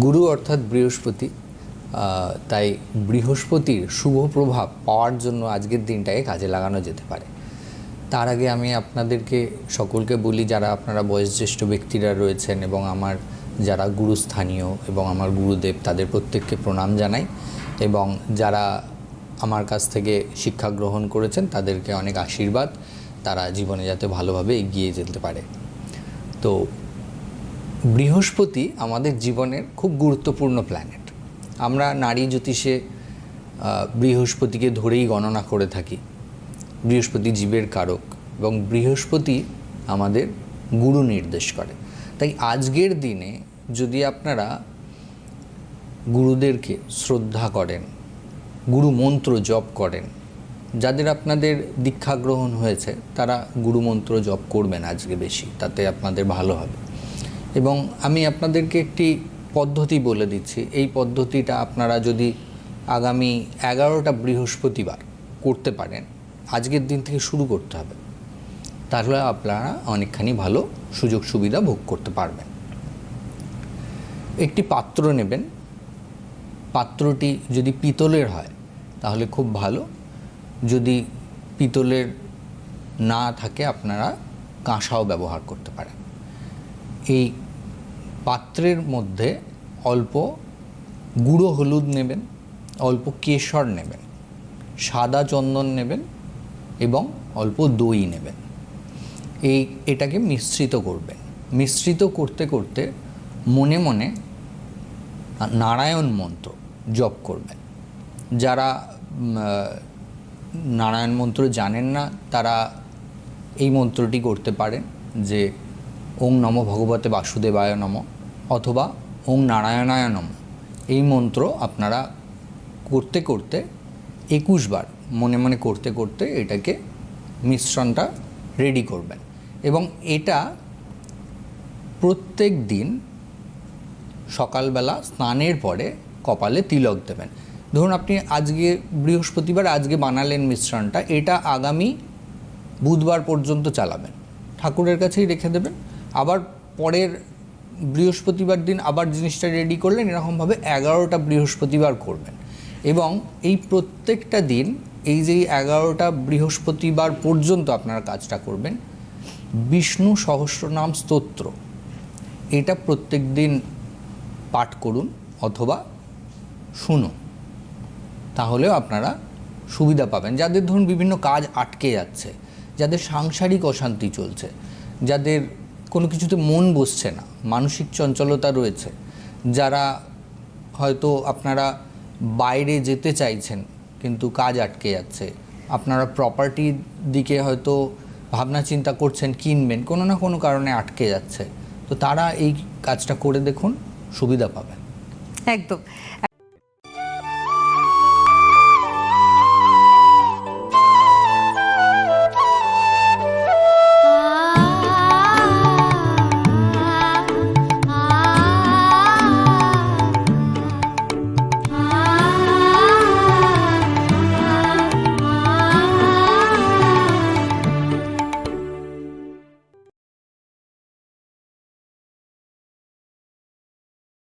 গুরু অর্থাৎ বৃহস্পতি তাই বৃহস্পতির শুভ প্রভাব পাওয়ার জন্য আজকের দিনটাকে কাজে লাগানো যেতে পারে। তার আগে আমি আপনাদেরকে, সকলকে বলি, যারা আপনারা বয়োজ্যেষ্ঠ ব্যক্তিরা রয়েছেন এবং আমার যারা গুরুস্থানীয় এবং আমার গুরুদেব, তাদের প্রত্যেককে প্রণাম জানাই এবং যারা আমার কাছ থেকে শিক্ষা গ্রহণ করেছেন, তাদেরকে অনেক আশীর্বাদ। তারা জীবনে যাতে ভালোভাবে এগিয়ে যেতে পারে। তো বৃহস্পতি আমাদের জীবনের খুব গুরুত্বপূর্ণ প্ল্যানেট আমরা নারী জ্যোতিষে বৃহস্পতিকে ধরেই গণনা করে থাকি। বৃহস্পতি জীবের কারক এবং বৃহস্পতি আমাদের গুরু নির্দেশ করে। তাই আজকের দিনে যদি আপনারা গুরুদেরকে শ্রদ্ধা করেন, গুরু মন্ত্র জপ করেন, যাদের আপনাদের দীক্ষা গ্রহণ হয়েছে, তারা গুরু মন্ত্র জপ করবেন আজকে বেশি, তাতে আপনাদের ভালো হবে। এবং আমি আপনাদেরকে একটি পদ্ধতি বলে দিচ্ছি। এই পদ্ধতিটা আপনারা যদি আগামী এগারোটা বৃহস্পতিবার করতে পারেন, আজকের দিন থেকে শুরু করতে হবে, তাহলে আপনারা অনেকখানি ভালো সুযোগ সুবিধা ভোগ করতে পারবেন। একটি পাত্র নেবেন। পাত্রটি যদি পিতলের হয়, তাহলে খুব ভালো। যদি পিতলের না থাকে, আপনারা কাঁসাও ব্যবহার করতে পারেন। এই পাত্রের মধ্যে অল্প গুঁড়ো হলুদ নেবেন, অল্প কেশর নেবেন, সাদা চন্দন নেবেন এবং অল্প দই নেবেন। এই এটাকে মিশ্রিত করবেন। মিশ্রিত করতে করতে মনে মনে নারায়ণ মন্ত্র জপ করবেন। যারা নারায়ণ মন্ত্র জানেন না, তারা এই মন্ত্রটি করতে পারেন যে ওং নম ভগবতে বাসুদেবায় নম অথবা ওং নারায়ণায় নম। এই মন্ত্র আপনারা করতে করতে একুশ বার মনে মনে করতে করতে এটাকে মিশ্রণটা রেডি করবেন। এবং এটা প্রত্যেক দিন সকালবেলা স্নানের পরে কপালে তিলক দেবেন। ধরুন আপনি আজকে বৃহস্পতিবার আজকে বানালেন মিশ্রণটা, এটা আগামী বুধবার পর্যন্ত চালাবেন। ঠাকুরের কাছেই রেখে দেবেন। আবার পরের বৃহস্পতিবার দিন আবার জিনিসটা রেডি করলেন, এরকমভাবে এগারোটা বৃহস্পতিবার করবেন। এবং এই প্রত্যেকটা দিন এই যে এগারোটা বৃহস্পতিবার পর্যন্ত আপনারা কাজটা করবেন, বিষ্ণু সহস্রনাম স্তোত্র। এটা প্রত্যেক দিন পাঠ করুন অথবা শুনুন। তাহলেও আপনারা সুবিধা পাবেন। যাদের ধরুন বিভিন্ন কাজ আটকে যাচ্ছে, যাদের সাংসারিক অশান্তি চলছে, যাদের কোনো কিছুতে মন বসছে না, মানসিক চঞ্চলতা রয়েছে। যারা হয়তো আপনারা বাইরে যেতে চাইছেন কিন্তু কাজ আটকে যাচ্ছে, আপনারা প্রপার্টির দিকে হয়তো ভাবনা চিন্তা করছেন কিনবেন, কোনো না কোনো কারণে আটকে যাচ্ছে। তো তারা এই কাজটা করে দেখুন, সুবিধা পাবেন। একদম।